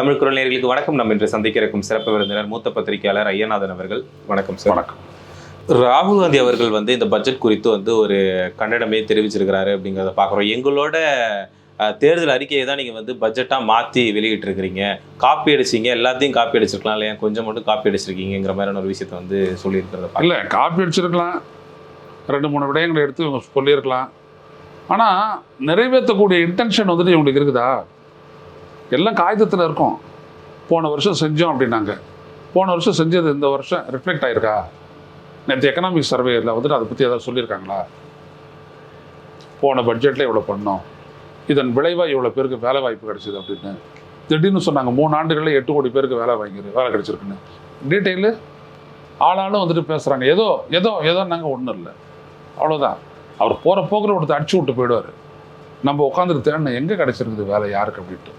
தமிழ் குரல் நேயர்களுக்கு வணக்கம். நம்ம இன்று சந்திக்க இருக்கும் சிறப்பு விருந்தினர் மூத்த பத்திரிகையாளர் ஐயநாதன் அவர்கள். வணக்கம் சார் வணக்கம். ராகுல் காந்தி அவர்கள் வந்து இந்த பட்ஜெட் குறித்து வந்து ஒரு கண்டனமே தெரிவிச்சிருக்கிறாரு அப்படிங்கிறத பார்க்குறோம். எங்களோட தேர்தல் அறிக்கையை தான் நீங்கள் வந்து பட்ஜெட்டாக மாற்றி வெளியிட்டிருக்கிறீங்க. காப்பி அடிச்சீங்க எல்லாத்தையும் காப்பி அடிச்சிருக்கலாம் இல்லையா? கொஞ்சம் மட்டும் காப்பி அடிச்சிருக்கீங்கிற மாதிரியான ஒரு விஷயத்தை வந்து சொல்லியிருக்கிறத பார்க்க இல்லை காப்பி அடிச்சிருக்கலாம். ரெண்டு மூணு விடயங்களை எடுத்து இவங்க சொல்லியிருக்கலாம். ஆனால் நிறைவேற்றக்கூடிய இன்டென்ஷன் வந்துட்டு இவங்களுக்கு இருக்குதா? எல்லாம் காகிதத்தில் இருக்கும். போன வருஷம் செஞ்சோம் அப்படின்னாங்க. போன வருஷம் செஞ்சது இந்த வருஷம் ரிஃப்ளெக்ட் ஆயிருக்கா? நேற்று எக்கனாமிக் சர்வேயில் வந்துட்டு அதை பற்றி ஏதாவது சொல்லியிருக்காங்களா? போன பட்ஜெட்டில் இவ்வளோ பண்ணோம். இதன் விளைவாக இவ்வளோ பேருக்கு வேலை வாய்ப்பு கிடைச்சிது அப்படின்னு. திடீர்னு சொன்னாங்க மூணு ஆண்டுகளில் எட்டு கோடி பேருக்கு வேலை வாங்கிரு வேலை கிடைச்சிருக்குன்னு. டீட்டெயிலு ஆளாளும் வந்துட்டு பேசுகிறாங்க ஏதோ ஏதோ ஏதோ நாங்கள் ஒன்றும் இல்லை. அவ்வளோதான் அவர் போகிற போக்கில் ஒருத்தர் அடிச்சு விட்டு போயிடுவார். நம்ம உட்காந்துட்டு தேடின எங்கே கிடச்சிருக்குது வேலை யாருக்கு அப்படின்ட்டு.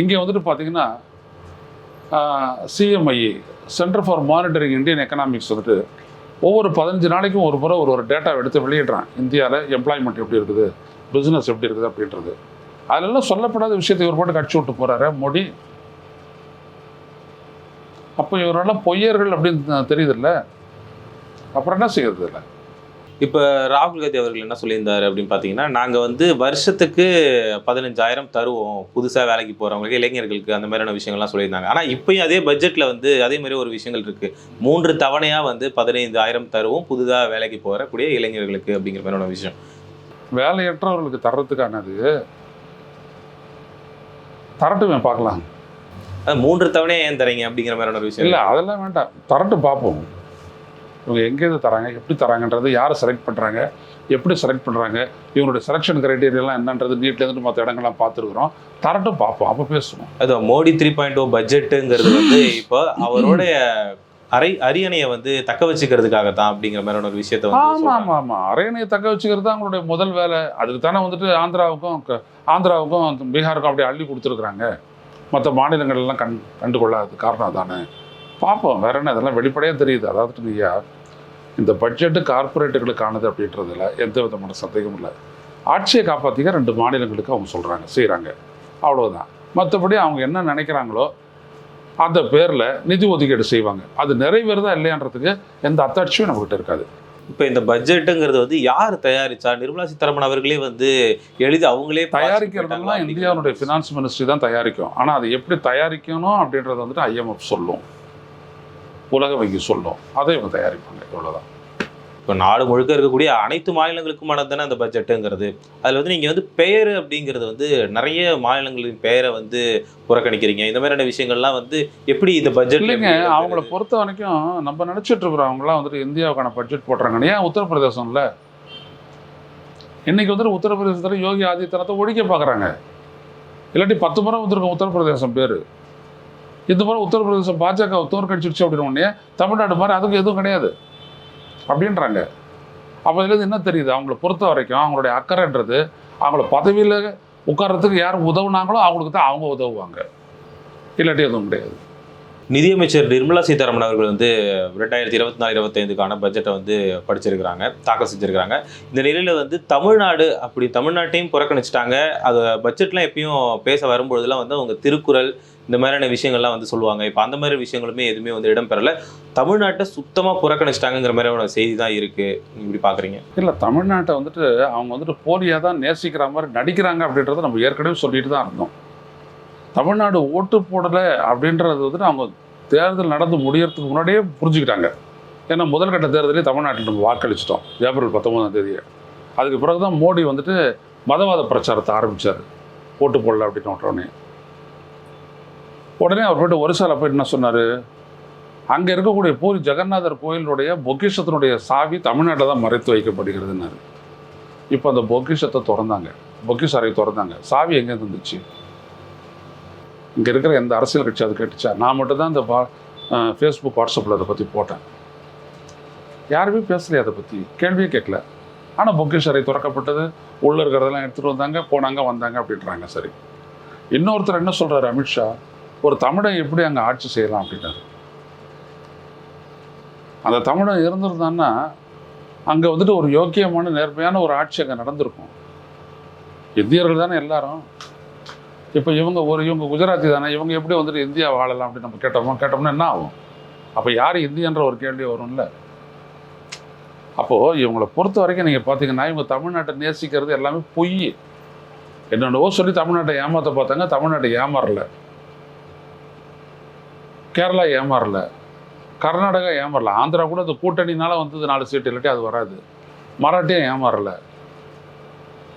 இங்கே வந்துட்டு பார்த்தீங்கன்னா CMI centre for monitoring Indian economics வந்துட்டு ஒவ்வொரு பதினஞ்சு நாளைக்கும் ஒரு முறை ஒரு ஒரு டேட்டா எடுத்து வெளியிடுறான். இந்தியாவில் எம்ப்ளாய்மெண்ட் எப்படி இருக்குது? பிஸ்னஸ் எப்படி இருக்குது அப்படின்றது. அதிலெல்லாம் சொல்லப்படாத விஷயத்தை இவர் பாட்டுக்கு அடிச்சு விட்டு போகிறாரு மோடி அப்போ இவரெல்லாம் பொய்யர்கள் அப்படின்னு தெரியுதுல்ல அப்புறம் என்ன செய்யறது இல்லை இப்போ ராகுல் காந்தி அவர்கள் என்ன சொல்லியிருந்தாரு அப்படின்னு பார்த்தீங்கன்னா நாங்கள் வந்து வருஷத்துக்கு பதினஞ்சாயிரம் தருவோம். புதுசாக வேலைக்கு போகிறவங்களுக்கு இளைஞர்களுக்கு அந்த மாதிரியான விஷயங்கள்லாம் சொல்லியிருந்தாங்க. ஆனால் இப்பயும் அதே பட்ஜெட்டில் வந்து அதே மாதிரி ஒரு விஷயங்கள் இருக்குது மூன்று தவணையாக வந்து பதினைந்தாயிரம் தருவோம். புதுதாக வேலைக்கு போகக்கூடிய இளைஞர்களுக்கு அப்படிங்கிற மாதிரியான விஷயம். வேலையற்றவர்களுக்கு தர்றதுக்கானது தரட்டுமே பார்க்கலாம். அது மூன்று தவணையாக ஏன் தரீங்க அப்படிங்கிற மாதிரியான ஒரு விஷயம். இல்லை அதெல்லாம் வேண்டாம். தரட்டு பார்ப்போம். இவங்க எங்கேருந்து தராங்க எப்படி தராங்கன்றது யாரை செலக்ட் பண்ணுறாங்க எப்படி செலக்ட் பண்ணுறாங்க இவங்களுடைய செலெக்ஷன் கிரைட்டீரியெல்லாம் என்னன்றது நீட்லேருந்து மற்ற இடங்கள்லாம் பார்த்துருக்குறோம். தரட்டும் பார்ப்போம் அப்போ பேசுவோம். அது மோடி த்ரீ பாயிண்ட் ஓ பட்ஜெட்டுங்கிறது வந்து இப்போ அவருடைய அரை அரியணையை வந்து தக்க வச்சுக்கிறதுக்காக தான் அப்படிங்கிற மாதிரியான ஒரு விஷயத்த வந்து ஆமாம். ஆமாம் ஆமாம் அரையணையை தக்க வச்சுக்கிறது தான் அவங்களுடைய முதல் வேலை. அதுக்கு தானே வந்துட்டு ஆந்திராவுக்கும் ஆந்திராவுக்கும் பீகாருக்கும் அப்படியே அள்ளி கொடுத்துருக்குறாங்க. மற்ற மாநிலங்கள்லாம் கண் கண்டு கொள்ளாதது காரணம் தானே பார்ப்போம் வேற என்ன இதெல்லாம் வெளிப்படையாக தெரியுது. அதாவது ஐயா இந்த பட்ஜெட்டு கார்ப்பரேட்டுகளுக்கானது அப்படின்றதுல எந்த விதமான சந்தேகமும் இல்லை. ஆட்சியை காப்பாற்றிக்க ரெண்டு மாநிலங்களுக்கு அவங்க சொல்கிறாங்க செய்கிறாங்க அவ்வளவுதான். மற்றபடி அவங்க என்ன நினைக்கிறாங்களோ அந்த பேரில் நிதி ஒதுக்கீடு செய்வாங்க. அது நிறைவேறுதா இல்லையான்றதுக்கு எந்த அத்தாட்சியும் நம்மகிட்ட இருக்காது. இப்போ இந்த பட்ஜெட்டுங்கிறது வந்து யார் தயாரிச்சா? நிர்மலா சீதாராமன் அவர்களே வந்து எழுதி அவங்களே தயாரிக்கிறதெல்லாம் இந்தியாவுடைய ஃபினான்ஸ் மினிஸ்ட்ரி தான் தயாரிக்கும். ஆனால் அது எப்படி தயாரிக்கணும் அப்படின்றத வந்துட்டு ஐஎம்எஃப் சொல்லும். உலக வங்கி சொல்லும். அதை இவங்க தயாரிப்பாங்க. இவ்வளோதான் இப்போ நாடு முழுக்க இருக்கக்கூடிய அனைத்து மாநிலங்களுக்குமானது தானே அந்த பட்ஜெட்டுங்கிறது. அதில் வந்து நீங்கள் வந்து பெயர் அப்படிங்கிறது வந்து நிறைய மாநிலங்களின் பெயரை வந்து புறக்கணிக்கிறீங்க. இந்த மாதிரியான விஷயங்கள்லாம் வந்து எப்படி இந்த பட்ஜெட் இல்லைங்க அவங்கள பொறுத்த வரைக்கும் நம்ம நினச்சிட்டு இருக்கிறோம் அவங்களாம் வந்துட்டு இந்தியாவுக்கான பட்ஜெட் போடுறாங்க ஏன் உத்தரப்பிரதேசம்ல? இன்னைக்கு வந்துட்டு உத்தரப்பிரதேசத்தில் யோகி ஆதித்யநாத்தை ஒழிக்க பார்க்குறாங்க. இல்லாட்டி பத்து முறை வந்திருக்கும் உத்தரப்பிரதேசம் பேர். இந்த மாதிரி உத்தரப்பிரதேசம் பாஜக தோற்கடிச்சிருச்சு அப்படின்னு உடனே தமிழ்நாடு மாதிரி அதுக்கு எதுவும் கிடையாது. அப்படின்றாங்க. அப்போ இதுலேருந்து என்ன தெரியுது? அவங்கள பொறுத்த வரைக்கும் அவங்களுடைய அக்கறைன்றது அவங்கள பதவியில் உட்கார்றதுக்கு யார் உதவுனாங்களோ அவங்களுக்கு தான் அவங்க உதவுவாங்க. இல்லாட்டி எதுவும் கிடையாது. நிதியமைச்சர் நிர்மலா சீதாராமன் அவர்கள் வந்து ரெண்டாயிரத்தி இருபத்தி நாலு இருபத்தைந்துக்கான பட்ஜெட்டை வந்து படிச்சிருக்கிறாங்க தாக்கல் செஞ்சுருக்கிறாங்க. இந்த நிலையில் வந்து தமிழ்நாடு அப்படி தமிழ்நாட்டையும் புறக்கணிச்சிட்டாங்க. அது பட்ஜெட்லாம் எப்பயும் பேச வரும்பொழுதுலாம் வந்து அவங்க திருக்குறள் இந்த மாதிரியான விஷயங்கள்லாம் வந்து சொல்லுவாங்க. இப்போ அந்த மாதிரி விஷயங்களுமே எதுவுமே வந்து இடம்பெறல. தமிழ்நாட்டை சுத்தமாக புறக்கணிச்சிட்டாங்கிற மாதிரியான செய்தி தான் இருக்குது இப்படி பார்க்குறீங்க இல்லை தமிழ்நாட்டை வந்துட்டு அவங்க வந்துட்டு போலியாக தான் நேசிக்கிற மாதிரி நடிக்கிறாங்க அப்படின்றத நம்ம ஏற்கனவே சொல்லிட்டு தான் இருந்தோம். தமிழ்நாடு ஓட்டு போடலை அப்படின்றது வந்துட்டு அவங்க தேர்தல் நடந்து முடியறதுக்கு முன்னாடியே புரிஞ்சுக்கிட்டாங்க. ஏன்னா முதல் கட்ட தேர்தலே தமிழ்நாட்டில் நம்ம வாக்களிச்சிட்டோம். ஏப்ரல் பத்தொன்பதாம் தேதியை அதுக்கு பிறகு தான் மோடி வந்துட்டு மதவாத பிரச்சாரத்தை ஆரம்பித்தார் ஓட்டு போடல அப்படின்னு உடனே உடனே அவர் போய்ட்டு ஒரிசால போயிட்டு என்ன சொன்னார்? அங்கே இருக்கக்கூடிய பூரி ஜெகநாதர் கோயிலுடைய பொக்கிஷத்தினுடைய சாவி தமிழ்நாட்டில் தான் மறைத்து வைக்கப்படுகிறதுனாரு இப்போ அந்த பொக்கிஷத்தை திறந்தாங்க. பொக்கிஷ அறையை திறந்தாங்க. சாவி எங்கேருந்து வந்துச்சு? இங்கே இருக்கிற எந்த அரசியல் கட்சி அது கேட்டுச்சா? நான் மட்டும் தான் இந்த வா ஃபேஸ்புக் வாட்ஸ்அப்பில் அதை பற்றி போட்டேன். யாருமே பேசலையே அதை பற்றி கேள்வியே கேட்கல. ஆனால் பொக்கிஷ அறை திறக்கப்பட்டது. உள்ளே இருக்கிறதெல்லாம் எடுத்துகிட்டு வந்தாங்க. போனாங்க வந்தாங்க அப்படின்றாங்க. சரி. இன்னொருத்தர் என்ன சொல்கிறாரு அமித்ஷா ஒரு தமிழை எப்படி அங்கே ஆட்சி செய்யலாம் அப்படின்னாரு. அந்த தமிழன் இருந்திருந்தான்னா அங்கே வந்துட்டு ஒரு யோக்கியமான நேர்மையான ஒரு ஆட்சி அங்கே நடந்திருக்கும். இந்தியர்கள் தானே எல்லாரும்? இப்போ இவங்க ஒரு இவங்க குஜராத்தி தானே இவங்க எப்படி வந்துட்டு இந்தியா வாழலாம் அப்படின்னு நம்ம கேட்டோம் கேட்டோம்னா என்ன ஆகும்? அப்போ யார் இந்தியன்ற ஒரு கேள்வி வரும்ல. அப்போது இவங்களை பொறுத்த வரைக்கும் நீங்கள் பார்த்தீங்கன்னா இவங்க தமிழ்நாட்டை நேசிக்கிறது எல்லாமே பொய் என்னென்னவோ சொல்லி தமிழ்நாட்டை ஏமாற்ற பார்த்தாங்க தமிழ்நாட்டை ஏமாறல. கேரளா ஏமாறல. கர்நாடகா ஏமாறல. ஆந்திரா கூட அந்த கூட்டணினால வந்தது நாலு சீட்டு இல்லாட்டி அது வராது. மராட்டியம் ஏமாறல.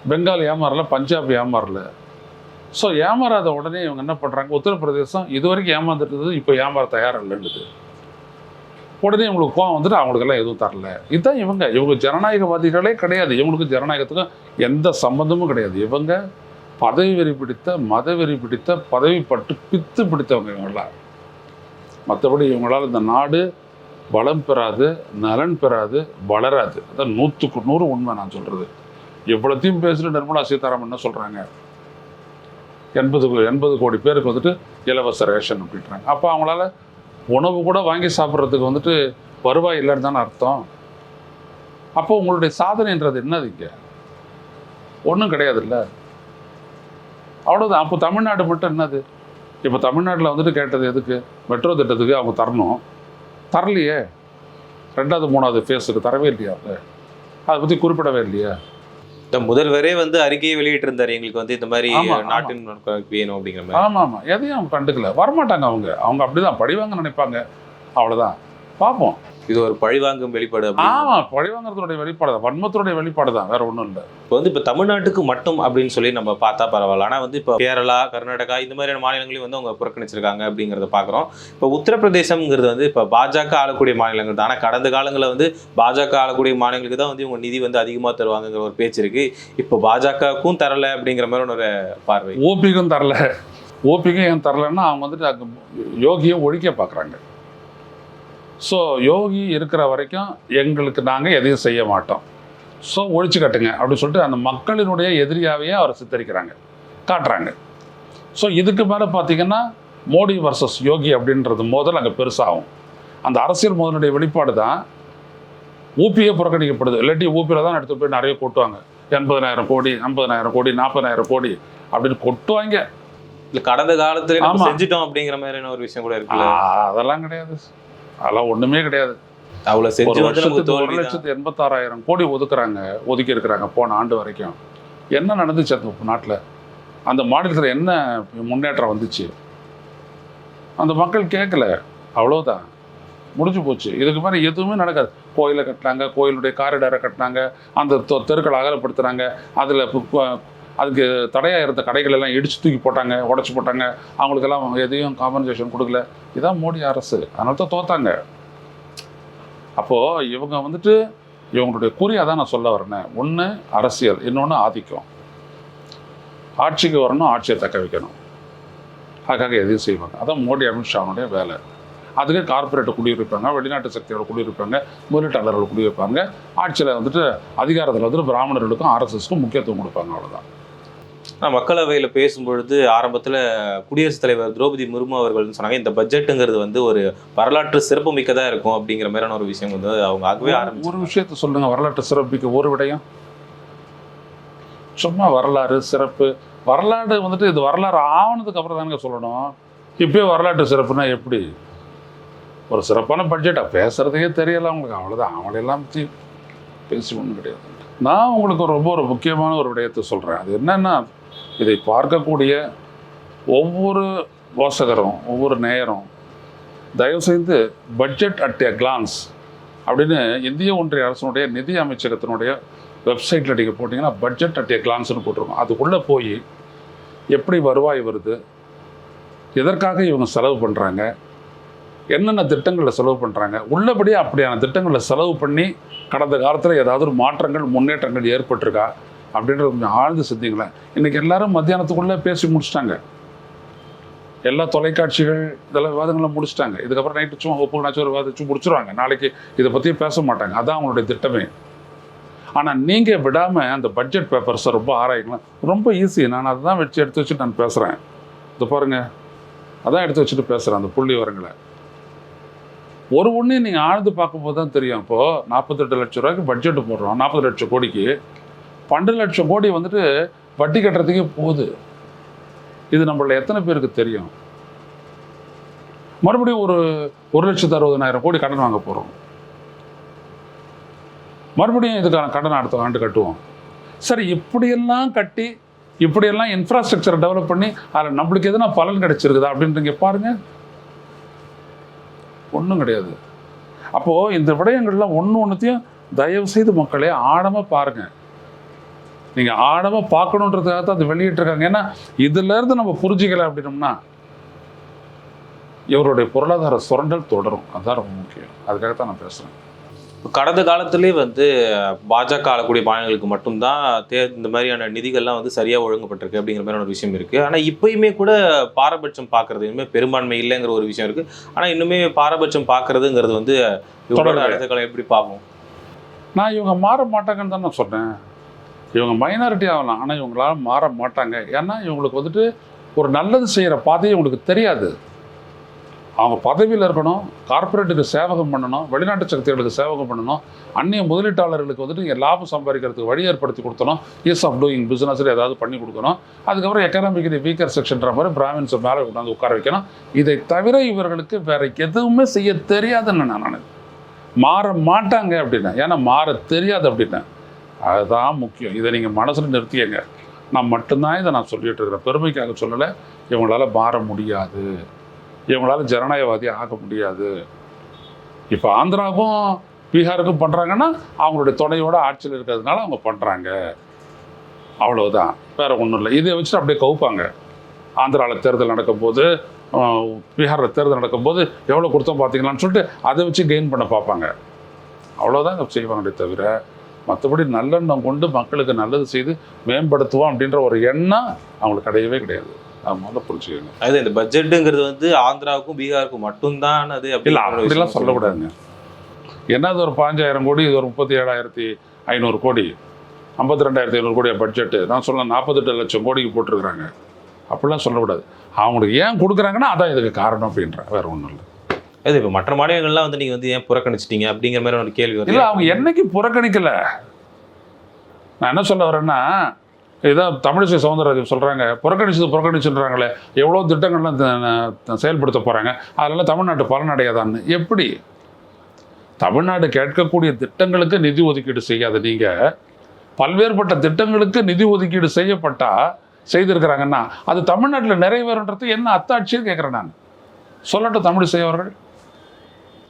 பெங்கால் ஏமாறல பஞ்சாப் ஏமாறல. ஸோ ஏமாறாத உடனே இவங்க என்ன பண்ணுறாங்க உத்தரப்பிரதேசம் இது வரைக்கும் ஏமாந்துட்டு இருந்தது இப்போ ஏமாற தயார் இல்லைன்னுது. உடனே இவங்களுக்கு கோவம் வந்துட்டு அவங்களுக்கெல்லாம் எதுவும் தரல. இதுதான் இவங்க. இவங்க ஜனநாயகவாதிகளே கிடையாது. இவங்களுக்கு ஜனநாயகத்துக்கும் எந்த சம்பந்தமும் கிடையாது. இவங்க பதவி வெறி பிடித்த மத வெறி பிடித்த பதவி பட்டு பித்து பிடித்தவங்க இவங்களாம் மற்றபடி இவங்களால் இந்த நாடு வளம் பெறாது நலன் பெறாது வளராது. அதான் நூற்றுக்கு நூறு உண்மை நான் சொல்கிறது எவ்வளோத்தையும் பேசுகிற நிர்மலா சீதாராமன் என்ன சொல்கிறாங்க எண்பது எண்பது கோடி பேருக்கு வந்துட்டு இலவச ரேஷன் அப்படின்றாங்க. அப்போ அவங்களால உணவு கூட வாங்கி சாப்பிட்றதுக்கு வந்துட்டு வருவாய் இல்லைன்னு தானே அர்த்தம். அப்போ உங்களுடைய சாதனைன்றது என்னது இங்கே? ஒன்றும் கிடையாதுல்ல. அவ்வளோதான் அப்போ தமிழ்நாடு மட்டும் என்னது? இப்போ தமிழ்நாட்டில் வந்துட்டு கேட்டது எதுக்கு? மெட்ரோ திட்டத்துக்கு அவங்க தரணும். தரலையே. ரெண்டாவது மூணாவது ஃபேஸுக்கு தரவே இல்லையா? அவங்க அதை பற்றி குறிப்பிடவே இல்லையா? முதல்வரே வந்து அறிக்கையை வெளியிட்டு இருந்தாரு எங்களுக்கு வந்து இந்த மாதிரி ஆமா, ஆமா. நாட்டின் வேணும் அப்படிங்கிற மாதிரி. ஆமாம் ஆமாம் எதையும் அவங்க கண்டுக்கல. வரமாட்டாங்க அவங்க. அவங்க அப்படிதான். படிவாங்க நினைப்பாங்க. அவ்வளோதான் பார்ப்போம். இது ஒரு பழிவாங்கும் வெளிப்பாடு ஆமாம் பழிவாங்கிறதுடைய வெளிப்பாடு தான். வன்மத்தினுடைய வெளிப்பாடு தான். வேற ஒன்றும் இல்லை. இப்போ வந்து இப்போ தமிழ்நாட்டுக்கு மட்டும் அப்படின்னு சொல்லி நம்ம பார்த்தா பரவாயில்ல. ஆனால் வந்து இப்போ கேரளா கர்நாடகா இந்த மாதிரியான மாநிலங்களையும் வந்து அவங்க புறக்கணிச்சிருக்காங்க அப்படிங்கிறத பார்க்குறோம் இப்போ உத்தரப்பிரதேசம்ங்கிறது வந்து இப்போ பாஜக ஆளக்கூடிய மாநிலங்கள் தான். ஆனால் கடந்த காலங்களில் வந்து பாஜக ஆளக்கூடிய மாநிலங்களுக்கு தான் வந்து இவங்க நிதி வந்து அதிகமாக தருவாங்கங்கிற ஒரு பேச்சு இருக்கு. இப்போ பாஜகவுக்கும் தரல அப்படிங்கிற மாதிரி ஒரு பார்வை. ஓபிக்கும் தரல. ஓபிக்கும் ஏன் தரலன்னா அவங்க வந்துட்டு யோகியை ஒழிக்க பார்க்குறாங்க ஸோ யோகி இருக்கிற வரைக்கும் எங்களுக்கு நாங்கள் எதையும் செய்ய மாட்டோம். ஸோ ஒழிச்சு கட்டுங்க. அப்படின்னு சொல்லிட்டு அந்த மக்களினுடைய எதிரியாகவே அவரை சித்தரிக்கிறாங்க. காட்டுறாங்க. ஸோ இதுக்கு மேலே பார்த்தீங்கன்னா மோடி வர்சஸ் யோகி அப்படின்றது மோதல் அங்கே பெருசாகும். அந்த அரசியல் மோதலுடைய வெளிப்பாடு தான் ஊபியே புறக்கணிக்கப்படுது. இல்லாட்டி ஊபியில் தான் எடுத்து போய் நிறைய கொட்டுவாங்க. எண்பதனாயிரம் கோடி ஐம்பதனாயிரம் கோடி நாற்பதாயிரம் கோடி அப்படின்னு கொட்டுவாங்க. இல்லை கடந்த காலத்துல. செஞ்சுட்டோம் அப்படிங்கிற மாதிரியான ஒரு விஷயம் கூட ஆ, இருக்குல்ல அதெல்லாம் கிடையாது. அதெல்லாம் ஒண்ணுமே கிடையாது. அவ்வளவு ஒரு செஞ்சு வருஷத்துக்கு ஒரு லட்சத்து எண்பத்தாறாயிரம் கோடி ஒதுக்குறாங்க ஒதுக்கி இருக்கிறாங்க போன ஆண்டு வரைக்கும். என்ன நடந்துச்சு அந்த நாட்டில்? அந்த மாநிலத்தில் என்ன முன்னேற்றம் வந்துச்சு? அந்த மக்கள் கேட்கல அவ்வளோதான் முடிஞ்சு போச்சு. இதுக்கு மேலே எதுவுமே நடக்காது. கோயிலை கட்டினாங்க கோயிலுடைய காரிடாரை கட்டினாங்க அந்த தெருக்களை அகலப்படுத்துனாங்க அதில் அதுக்கு தடையாக இருந்த கடைகள் எல்லாம் இடிச்சு தூக்கி போட்டாங்க உடச்சி போட்டாங்க. அவங்களுக்கெல்லாம் எதையும் காம்பன்சேஷன் கொடுக்கல. இதான் மோடி அரசு. அதனால தான் தோத்தாங்க. அப்போது இவங்க வந்துட்டு இவங்களுடைய குறியாக தான் நான் சொல்ல வரேன் ஒன்று அரசியல் இன்னொன்று ஆதிக்கம். ஆட்சிக்கு வரணும் ஆட்சியை தக்க வைக்கணும். அதுக்காக எதையும் செய்வாங்க. அதான் மோடி அமித்ஷாவுடைய வேலை. அதுக்கு கார்பரேட்டை குடியிருப்பாங்க வெளிநாட்டு சக்தியோட குடியிருப்பாங்க முதலீட்டாளர்கள் குடியிருப்பாங்க. ஆட்சியில் வந்துட்டு அதிகாரத்தில் வந்துட்டு பிராமணர்களுக்கும் ஆர்எஸ்எஸ்க்கும் முக்கியத்துவம் கொடுப்பாங்க அவ்வளோதான் மக்களவையில் பேசும்பொழுது ஆரம்பத்தில் குடியரசுத் தலைவர் திரௌபதி முர்மு அவர்கள் சொன்னாங்க. இந்த பட்ஜெட்டுங்கிறது வந்து ஒரு வரலாற்று சிறப்பு மிக்கதாக இருக்கும் அப்படிங்கிற மாதிரியான ஒரு விஷயம் வந்து அவங்க ஆகவே ஒரு ஆரம்பிச்சு விஷயத்த சொல்லுங்க. வரலாற்று சிறப்புக்கு ஒரு விடயம். சும்மா வரலாறு சிறப்பு. வரலாறு வந்துட்டு இது வரலாறு ஆவணத்துக்கு அப்புறம் தானங்க சொல்லணும். இப்பயே வரலாற்று சிறப்புனா எப்படி? ஒரு சிறப்பான பட்ஜெட்டா? பேசுறதுக்கே தெரியல அவங்களுக்கு. அவ்வளோதான் அவங்களெல்லாம் பற்றி பேசி ஒன்றும் கிடையாது. நான் உங்களுக்கு ரொம்ப ஒரு முக்கியமான ஒரு விடயத்தை சொல்கிறேன் அது என்னன்னா இதை பார்க்கக்கூடிய ஒவ்வொரு வாசகரும் ஒவ்வொரு நேயரும் தயவுசெய்து பட்ஜெட் அட் எ கிளான்ஸ் அப்படின்னு இந்திய ஒன்றிய அரசனுடைய நிதி அமைச்சகத்தினுடைய வெப்சைட்டில் நீங்கள் போட்டிங்கன்னா பட்ஜெட் அட் எ கிளான்ஸ்னு போட்டிருக்கோம். அதுக்குள்ளே போய் எப்படி வருவாய் வருது எதற்காக இவங்க செலவு பண்ணுறாங்க என்னென்ன திட்டங்களில் செலவு பண்ணுறாங்க உள்ளபடியே அப்படியான திட்டங்களில் செலவு பண்ணி கடந்த காலத்தில் ஏதாவது ஒரு மாற்றங்கள் முன்னேற்றங்கள் ஏற்பட்டிருக்கா அப்படின்றத கொஞ்சம் ஆழ்ந்து சிந்திங்களேன் இன்றைக்கி எல்லாரும் மத்தியானத்துக்குள்ளே பேசி முடிச்சிட்டாங்க. எல்லா தொலைக்காட்சிகள் இதெல்லாம் விவாதங்களும் முடிச்சிட்டாங்க. இதுக்கப்புறம் நைட்டு சும்மா ஒப்புனாச்சும் ஒரு விவாதிச்சு முடிச்சிருவாங்க. நாளைக்கு இதை பற்றி பேச மாட்டாங்க. அதான் அவங்களுடைய திட்டமே. ஆனால் நீங்கள் விடாமல் அந்த பட்ஜெட் பேப்பர்ஸை ரொம்ப ஆராய்க்கலாம் ரொம்ப ஈஸி நான் அதை தான் வச்சு எடுத்து வச்சுட்டு நான் பேசுகிறேன் இது பாருங்கள் அதான் எடுத்து வச்சுட்டு பேசுகிறேன் அந்த புள்ளி விவரங்களை. ஒரு ஒன்றையும் நீங்கள் ஆழ்ந்து பார்க்கும்போது தான் தெரியும். இப்போது நாற்பத்தெட்டு லட்சம் ரூபாய்க்கு பட்ஜெட் போடுறோம். நாற்பது லட்சம் கோடிக்கு பன்னெண்டு லட்சம் கோடி வந்துட்டு வட்டி கட்டுறதுக்கே போகுது. இது நம்மள எத்தனை பேருக்கு தெரியும்? மறுபடியும் ஒரு ஒரு லட்சத்து அறுபதனாயிரம் கோடி கடன் வாங்க போகிறோம் மறுபடியும் இதுக்கான கடன் அடுத்த ஆண்டு கட்டுவோம். சரி இப்படியெல்லாம் கட்டி இப்படியெல்லாம் இன்ஃப்ராஸ்ட்ரக்சரை டெவலப் பண்ணி அதில் நம்மளுக்கு எதனா பலன் கிடைச்சிருக்குதா அப்படின்றீங்க பாருங்க. ஒன்றும் கிடையாது. அப்போது இந்த விடயங்கள்லாம் ஒன்று ஒன்றுத்தையும் தயவு செய்து மக்களே ஆழமாக பாருங்கள் நீங்கள் ஆழமாக பார்க்கணுன்றதுக்காக தான் அது வெளியிட்டிருக்காங்க. ஏன்னா இதுலேருந்து நம்ம புரிஞ்சிக்கல அப்படின்னோம்னா இவருடைய பொருளாதார சுரண்டல் தொடரும். அதுதான் ரொம்ப முக்கியம். அதுக்காக தான் நான் பேசுகிறேன் கடந்த காலத்திலே வந்து பாஜக ஆளக்கூடிய மாநிலங்களுக்கு மட்டும்தான் தே இந்த மாதிரியான நிதிகள்லாம் வந்து சரியா ஒழுங்கப்பட்டிருக்கு அப்படிங்கிற மாதிரியான ஒரு விஷயம் இருக்கு. ஆனா இப்பயுமே கூட பாரபட்சம் பார்க்கறது இனிமே பெரும்பான்மை இல்லைங்கிற ஒரு விஷயம் இருக்கு. ஆனா இன்னுமே பாரபட்சம் பார்க்கறதுங்கிறது வந்து இவங்களோட. அடுத்த காலம் எப்படி பார்க்கும்? நான் இவங்க மாற மாட்டாங்கன்னு தான் நான் சொன்னேன் இவங்க மைனாரிட்டி ஆகலாம். ஆனால் இவங்களால மாற மாட்டாங்க. ஏன்னா இவங்களுக்கு வந்துட்டு ஒரு நல்லது செய்கிற பாதையை இவங்களுக்கு தெரியாது. அவங்க பதவியில் இருக்கணும் கார்ப்பரேட்டுக்கு சேவகம் பண்ணணும் வெளிநாட்டு சக்திகளுக்கு சேவகம் பண்ணணும் அந்நிய முதலீட்டாளர்களுக்கு வந்துட்டு இங்கே லாபம் சம்பாதிக்கிறதுக்கு வழி ஏற்படுத்தி கொடுத்தணும் ஈஸ் ஆஃப் டூயிங் பிஸ்னஸில் ஏதாவது பண்ணி கொடுக்கணும். அதுக்கப்புறம் எக்கனாமிக்கலி வீக்கர் செக்ஷன்ற மாதிரி பிராமின்ஸை மேலே கொண்டாந்து உட்கார வைக்கணும். இதை தவிர இவர்களுக்கு வேற எதுவுமே செய்ய தெரியாதுன்னு நான் நினைக்கிறேன். மாற மாட்டாங்க அப்படின்னா ஏன்னா மாற தெரியாது அப்படின்னேன் அதுதான் முக்கியம். இதை நீங்கள் மனசில் நிறுத்தியங்க நான் மட்டும்தான் இதை நான் சொல்லிட்டு இருக்கிறேன். பெருமைக்காக சொல்லலை. இவங்களால் மாற முடியாது. இவங்களால் ஜனநாயகவாதி ஆக முடியாது. இப்போ ஆந்திராவுக்கும் பீகாருக்கும் பண்ணுறாங்கன்னா அவங்களுடைய துணையோட ஆட்சியில் இருக்கிறதுனால அவங்க பண்ணுறாங்க அவ்வளவுதான். வேற ஒன்றும் இல்லை. இதை வச்சுட்டு அப்படியே கவுப்பாங்க. ஆந்திராவில் தேர்தல் நடக்கும்போது பீகாரில் தேர்தல் நடக்கும்போது எவ்வளோ கொடுத்தோம் பார்த்தீங்களான்னு சொல்லிட்டு அதை வச்சு கெயின் பண்ண பார்ப்பாங்க. அவ்வளோதான் செய்வாங்களே தவிர மற்றபடி நல்லெண்ணம் கொண்டு மக்களுக்கு நல்லது செய்து மேம்படுத்துவோம் அப்படின்ற ஒரு எண்ணம் அவங்களுக்கு கிடையவே கிடையாது. அது முதல்ல புரிஞ்சுக்கோங்க. அது இந்த பட்ஜெட்டுங்கிறது வந்து ஆந்திராவுக்கும் பீகாருக்கும் மட்டும்தான் அது இல்லை அப்படிலாம் சொல்லக்கூடாதுங்க. என்ன இது ஒரு பாஞ்சாயிரம் கோடி இது ஒரு முப்பத்தி ஏழாயிரத்தி ஐநூறு கோடி ஐம்பத்தி ரெண்டாயிரத்தி ஐநூறு கோடி பட்ஜெட்டு நான் சொல்ல நாற்பத்தெட்டு லட்சம் கோடிக்கு போட்டிருக்கிறாங்க. அப்படிலாம் சொல்லக்கூடாது. அவங்களுக்கு ஏன் கொடுக்குறாங்கன்னா அதான் இதுக்கு காரணம் அப்படின்றேன் வேற ஒன்றும் இல்லை. அது இப்போ மற்ற மாநிலங்கள்லாம் வந்து நீங்கள் வந்து ஏன் புறக்கணிச்சிட்டீங்க அப்படிங்கிற மாதிரி ஒரு கேள்வி இல்லை அவங்க என்னைக்கு புறக்கணிக்கல? நான் என்ன சொல்ல வரேன்னா இதான் தமிழிசை சவுந்தரராஜன் சொல்கிறாங்க புறக்கணிச்சது புறக்கணிச்சுன்றாங்களே எவ்வளோ திட்டங்கள்லாம் செயல்படுத்த போகிறாங்க அதெல்லாம் தமிழ்நாட்டு பலனடையாதான்னு. எப்படி? தமிழ்நாடு கேட்கக்கூடிய திட்டங்களுக்கு நிதி ஒதுக்கீடு செய்யாத நீங்கள் பல்வேறுபட்ட திட்டங்களுக்கு நிதி ஒதுக்கீடு செய்யப்பட்டால் செய்திருக்கிறாங்கன்னா அது தமிழ்நாட்டில் நிறைவேறுன்றது என்ன அத்தாட்சின்னு கேட்குறேன் நான். சொல்லட்டும் தமிழிசை அவர்கள்.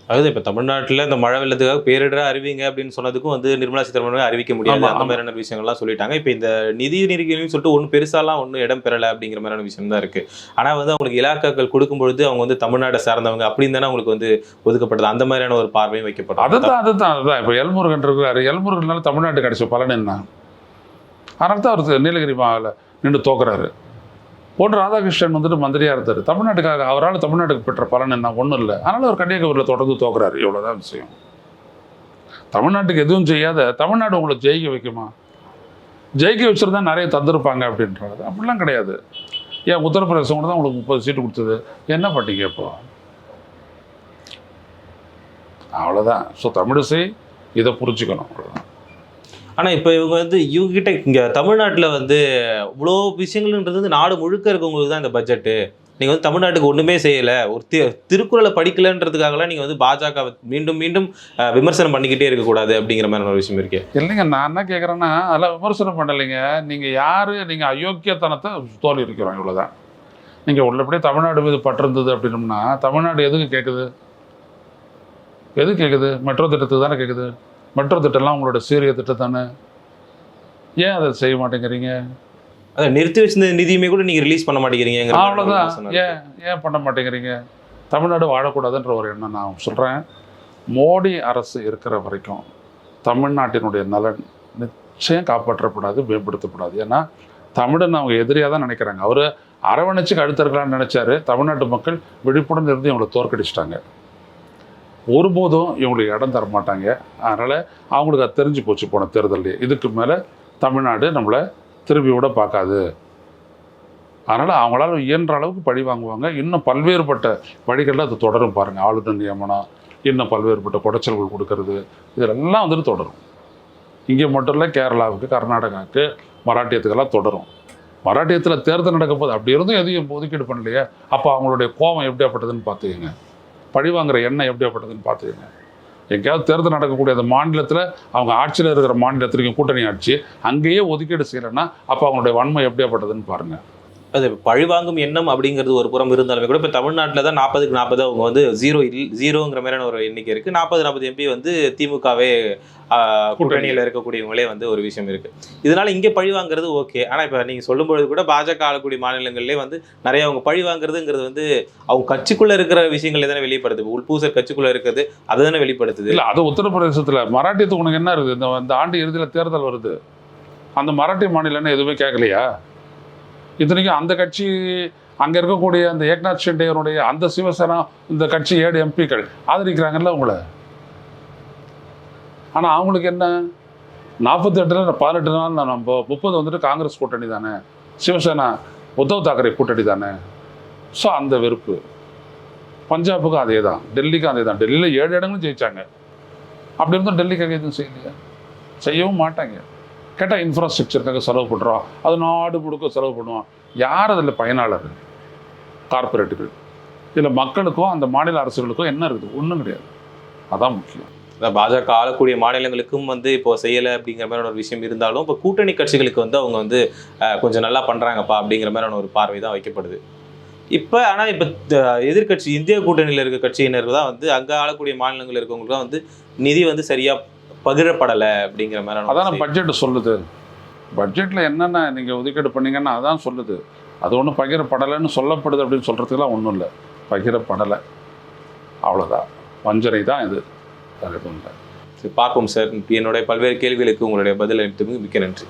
அதாவது இப்ப தமிழ்நாட்டுல இந்த மழை வெள்ளத்துக்காக பேரிடரா அறிவிங்க அப்படின்னு சொன்னதுக்கும் வந்து நிர்மலா சீதாராமன் அறிவிக்க முடியாது. அந்த. மாதிரியான விஷயங்கள்லாம் சொல்லிட்டாங்க. இப்போ இந்த நிதி நெருக்கடின்னு சொல்லிட்டு ஒன்றும் பெருசாலாம் ஒன்றும் இடம் பெறல அப்படிங்கிற மாதிரியான விஷயம் தான் இருக்கு. ஆனா வந்து அவங்களுக்கு இலாக்காக்கள் கொடுக்கும் பொழுது அவங்க வந்து தமிழ்நாட்டை சார்ந்தவங்க அப்படின்னு தானே அவங்களுக்கு வந்து ஒதுக்கப்பட்டது. அந்த மாதிரியான ஒரு பார்வையும் வைக்கப்பட்டது அதுதான் அதுதான் அதுதான். இப்போ எல்முருகன் இருக்காரு எல்முருகனால தமிழ்நாட்டு கிடைச்ச பலன் என்ன? அதனால தான் அவர் நீலகிரி மாவில் நின்று தோக்குறாரு. போன்ற ராதாகிருஷ்ணன் வந்துட்டு மந்திரியாக இருந்தார். தமிழ்நாட்டுக்காக அவரால் தமிழ்நாட்டுக்கு பெற்ற பலன் என்ன? ஒன்றும் இல்லை. அதனால் அவர் கன்னியாகுமரியில் தொடர்ந்து தோக்குறாரு. இவ்வளோதான் விஷயம். தமிழ்நாட்டுக்கு எதுவும் செய்யாத தமிழ்நாடு உங்களை ஜெயிக்க வைக்குமா? ஜெயிக்க வச்சிருந்தா நிறைய தந்திருப்பாங்க அப்படின்றது அப்படிலாம் கிடையாது. ஏன் உத்தரப்பிரதேசம் கூட தான் உங்களுக்கு முப்பது சீட்டு கொடுத்தது? என்ன பண்ணீங்க இப்போ அவ்வளோதான் ஸோ தமிழிசை இதை புரிஞ்சுக்கணும். அவ்வளோதான் ஆனால் இப்போ இவங்க வந்து இவங்ககிட்ட இங்கே தமிழ்நாட்டில் வந்து இவ்வளோ விஷயங்கள்ன்றது வந்து நாடு முழுக்க இருக்கவங்களுக்கு தான் இந்த பட்ஜெட்டு நீங்கள் வந்து தமிழ்நாட்டுக்கு ஒன்றுமே செய்யலை. ஒரு தி திருக்குறளை படிக்கலைன்றதுக்காகலாம் நீங்கள் வந்து பாஜக மீண்டும் மீண்டும் விமர்சனம் பண்ணிக்கிட்டே இருக்கக்கூடாது அப்படிங்கிற மாதிரி ஒரு விஷயம் இருக்கு. இல்லைங்க நான் என்ன கேட்குறேன்னா அதெல்லாம் விமர்சனம் பண்ணலைங்க. நீங்கள் யார் நீங்கள் அயோக்கியத்தனத்தை தோல் இருக்கிறோம் இவ்வளோதான் நீங்கள் உள்ளபடியே தமிழ்நாடு மீது பட்டிருந்தது அப்படின்னம்னா தமிழ்நாடு எதுக்கு கேட்குது எது கேட்குது மெட்ரோ திட்டத்துக்கு தானே கேட்குது மெட்ரோ திட்டம்லாம் உங்களோட சீரிய திட்டம் தானே ஏன் அதை செய்ய மாட்டேங்கிறீங்க? அதை நிறுத்தி வச்சிருந்த நிதியுமே கூட நீங்க ரிலீஸ் பண்ண ஒரு அவ்வளோதான். ஏன் ஏன் பண்ண மாட்டேங்கிறீங்க? தமிழ்நாடு வாழக்கூடாதுன்ற ஒரு எண்ணம் நான் சொல்கிறேன் மோடி அரசு இருக்கிற வரைக்கும் தமிழ்நாட்டினுடைய நலன் நிச்சயம் காப்பாற்றப்படாது மேம்படுத்தப்படாது. ஏன்னா தமிழன் அவங்க எதிரியாக தான் நினைக்கிறாங்க. அவர் அரவணைச்சு கழுத்தர்களான்னு நினைச்சாரு. தமிழ்நாட்டு மக்கள் விழிப்புடன் இருந்து இவங்களை தோற்கடிச்சிட்டாங்க. ஒருபோதும் இவங்களுக்கு இடம் தர மாட்டாங்க. அதனால் அவங்களுக்கு அது தெரிஞ்சு போச்சு போன தேர்தல்லே. இதுக்கு மேலே தமிழ்நாடு நம்மளை திரும்பி விட பார்க்காது. அதனால் அவங்களால இயன்ற அளவுக்கு பழி வாங்குவாங்க. இன்னும் பல்வேறுபட்ட வழிகளில் அது தொடரும் பாருங்கள் ஆளுநர் நியமனம் இன்னும் பல்வேறுபட்ட குடைச்சல்கள் கொடுக்கறது இதெல்லாம் வந்துட்டு தொடரும். இங்கே மட்டும் இல்லை கேரளாவுக்கு கர்நாடகாவுக்கு மராட்டியத்துக்கெல்லாம் தொடரும். மராட்டியத்தில் தேர்தல் நடக்கும் போது அப்படி இருந்தும் எதையும் ஒதுக்கீடு பண்ணலையே. அப்போ அவங்களுடைய கோபம் எப்படியாப்பட்டதுன்னு பார்த்துக்கங்க. பழி வாங்குற எண்ணம் எப்படியாப்பட்டதுன்னு பார்த்துக்கங்க. எங்கேயாவது தேர்தல் நடக்கக்கூடிய அந்த மாநிலத்தில் அவங்க ஆட்சியில் இருக்கிற மாநிலத்திற்கு கூட்டணி ஆட்சி அங்கேயே ஒதுக்கீடு செய்யலைன்னா அப்போ அவங்களுடைய வன்மை எப்படியாப்பட்டதுன்னு பாருங்கள் அது பழிவாங்கும் எண்ணம் அப்படிங்கிறது ஒரு புறம் இருந்தாலுமே கூட இப்போ தமிழ்நாட்டில் தான் நாற்பதுக்கு நாற்பது அவங்க வந்து ஜீரோ இல் ஜீரோங்கிற மாதிரியான ஒரு எண்ணிக்கை இருக்குது நாற்பது நாற்பது எம்பி வந்து திமுகவே கூட்டணியில் இருக்கக்கூடியவங்களே வந்து ஒரு விஷயம் இருக்கு. இதனால இங்கே பழி வாங்குறது ஓகே ஆனால் இப்போ நீங்கள் சொல்லும்பொழுது கூட பாஜக ஆளக்கூடிய மாநிலங்கள்லேயே வந்து நிறைய அவங்க பழி வாங்குறதுங்கிறது வந்து அவங்க கட்சிக்குள்ள இருக்கிற விஷயங்கள் தானே வெளிப்படுது. உள்பூசர் கட்சிக்குள்ள இருக்கிறது அதை தானே வெளிப்படுத்துது. இல்லை அது உத்தரப்பிரதேசத்தில் மராட்டியத்துக்கு உனக்கு என்ன இருக்குது? இந்த இந்த ஆண்டு இறுதியில் தேர்தல் வருது. அந்த மராட்டிய மாநிலம்னு எதுவுமே கேட்கலையா இத்தனைக்கும் அந்த கட்சி அங்கே இருக்கக்கூடிய அந்த ஏக்நாத் ஷெண்டேவருடைய அந்த சிவசேனா இந்த கட்சி ஏழு எம்பிக்கள். ஆதரிக்கிறாங்கல்ல உங்களை ஆனால் அவங்களுக்கு என்ன? நாற்பத்தெட்டில் பதினெட்டு நாள் நான் நம்ம முப்பது வந்துட்டு காங்கிரஸ் கூட்டணி தானே. சிவசேனா உத்தவ் தாக்கரே கூட்டணி தானே. ஸோ அந்த வெறுப்பு. பஞ்சாபுக்கும் அதே தான் டெல்லிக்கும் அதே தான் டெல்லியில் ஏழு இடங்களும் ஜெயிச்சாங்க. அப்படி இருந்தும் டெல்லிக்காக எதுவும் செய்யலையா? செய்யவும் மாட்டாங்க. கேட்டால் இன்ஃப்ராஸ்ட்ரக்சருக்காக செலவு பண்ணுறோம் அது நாடு முழுக்க செலவு பண்ணுவோம். யார் அதில் பயனாளர்? கார்ப்பரேட்டுகள் இதில் மக்களுக்கும் அந்த மாநில அரசுகளுக்கும் என்ன இருக்குது? ஒன்றும் கிடையாது. அதான் முக்கியம். பாஜக ஆளக்கூடிய மாநிலங்களுக்கும் வந்து இப்போ செய்யலை அப்படிங்கிற மாதிரியான ஒரு விஷயம் இருந்தாலும் இப்போ கூட்டணி கட்சிகளுக்கு வந்து அவங்க வந்து கொஞ்சம் நல்லா பண்ணுறாங்கப்பா அப்படிங்கிற மாதிரியான ஒரு பார்வை தான் வைக்கப்படுது. இப்போ ஆனால் இப்போ எதிர்க்கட்சி இந்திய கூட்டணியில் இருக்க கட்சியினர் தான் வந்து அங்கே ஆளக்கூடிய மாநிலங்கள் இருக்கவங்களுக்கு தான் வந்து நிதி வந்து சரியாக பகிரப்படலை அப்படிங்கிற ஒரு அதான். பட்ஜெட் சொல்லுது. பட்ஜெட்டில் என்னென்ன நீங்கள் ஒதுக்கீடு பண்ணீங்கன்னா அதான் சொல்லுது. அது ஒன்றும் பகிரப்படலைன்னு சொல்லப்படுது அப்படின்னு சொல்கிறதுக்குலாம் ஒன்றும் இல்லை. பகிரப்படலை. அவ்வளோதான் வஞ்சனை தான் இது. வேற எதுவும் இல்லை. சரி, பார்ப்போம் சார். என்னுடைய பல்வேறு கேள்விகளுக்கு உங்களுடைய பதில் அளித்ததுக்கு மிக்க நன்றி.